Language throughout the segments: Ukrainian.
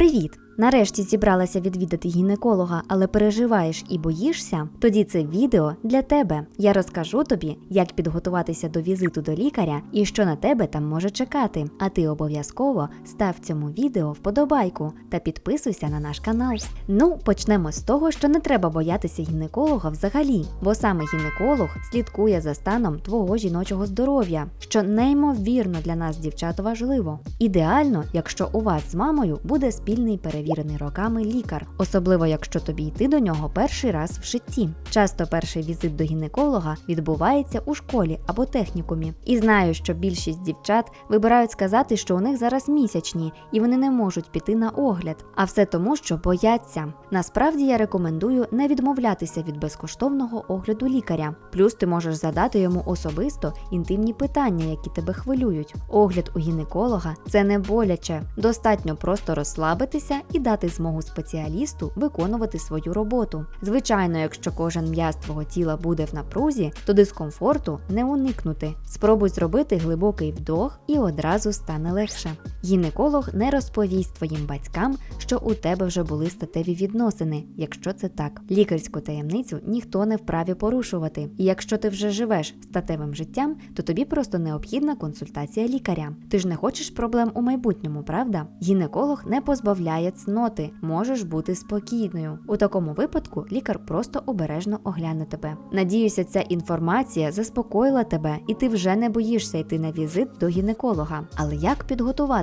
Привіт! Нарешті зібралася відвідати гінеколога, але переживаєш і боїшся? Тоді це відео для тебе. Я розкажу тобі, як підготуватися до візиту до лікаря і що на тебе там може чекати. А ти обов'язково став цьому відео вподобайку та підписуйся на наш канал. Ну, почнемо з того, що не треба боятися гінеколога взагалі, бо саме гінеколог слідкує за станом твого жіночого здоров'я, що неймовірно для нас, дівчат, важливо. Ідеально, якщо у вас з мамою буде спільний перевірений роками лікар, особливо якщо тобі йти до нього перший раз в житті. Часто перший візит до гінеколога відбувається у школі або технікумі. І знаю, що більшість дівчат вибирають сказати, що у них зараз місячні і вони не можуть піти на огляд. А все тому, що бояться. Насправді я рекомендую не відмовлятися від безкоштовного огляду лікаря. Плюс ти можеш задати йому особисто інтимні питання, які тебе хвилюють. Огляд у гінеколога це не боляче. Достатньо просто розслабитися і дати змогу спеціалісту виконувати свою роботу. Звичайно, якщо кожен м'яз твого тіла буде в напрузі, то дискомфорту не уникнути. Спробуй зробити глибокий вдох і одразу стане легше. Гінеколог не розповість твоїм батькам, що у тебе вже були статеві відносини, якщо це так. Лікарську таємницю ніхто не вправі порушувати. І якщо ти вже живеш статевим життям, то тобі просто необхідна консультація лікаря. Ти ж не хочеш проблем у майбутньому, правда? Гінеколог не позбавляє цноти, можеш бути спокійною. У такому випадку лікар просто обережно огляне тебе. Надіюся, ця інформація заспокоїла тебе, і ти вже не боїшся йти на візит до гінеколога. Але як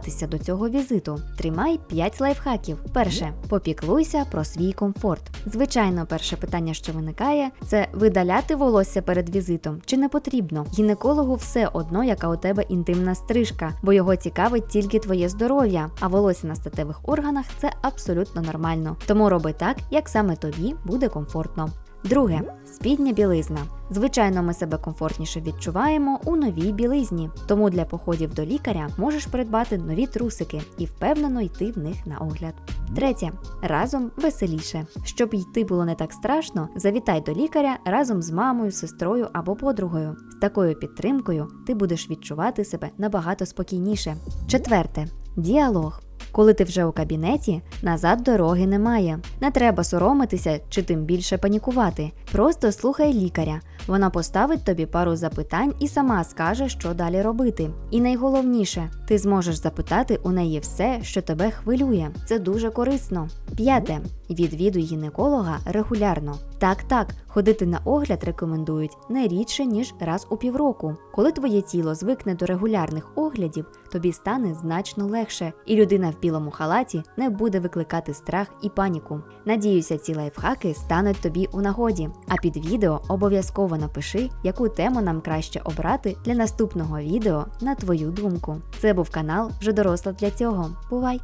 підготуватися до цього візиту? Тримай 5 лайфхаків. Перше, попіклуйся про свій комфорт. Звичайно, перше питання, що виникає, це видаляти волосся перед візитом чи не потрібно. Гінекологу все одно, яка у тебе інтимна стрижка, бо його цікавить тільки твоє здоров'я, а волосся на статевих органах це абсолютно нормально. Тому роби так, як саме тобі буде комфортно. Друге спідня білизна. Звичайно, ми себе комфортніше відчуваємо у новій білизні, тому для походів до лікаря можеш придбати нові трусики і впевнено йти в них на огляд. Третє разом веселіше. Щоб йти було не так страшно, завітай до лікаря разом з мамою, сестрою або подругою. З такою підтримкою ти будеш відчувати себе набагато спокійніше. Четверте діалог. Коли ти вже у кабінеті, назад дороги немає. Не треба соромитися чи тим більше панікувати. Просто слухай лікаря. Вона поставить тобі пару запитань і сама скаже, що далі робити. І найголовніше, ти зможеш запитати у неї все, що тебе хвилює. Це дуже корисно. П'яте. Відвідуй гінеколога регулярно. Так, так, ходити на огляд рекомендують не рідше, ніж раз у півроку. Коли твоє тіло звикне до регулярних оглядів, тобі стане значно легше, і людина в білому халаті не буде викликати страх і паніку. Надіюся, ці лайфхаки стануть тобі у нагоді. А під відео обов'язково напиши, яку тему нам краще обрати для наступного відео на твою думку. Це був канал вже доросла для цього. Бувай!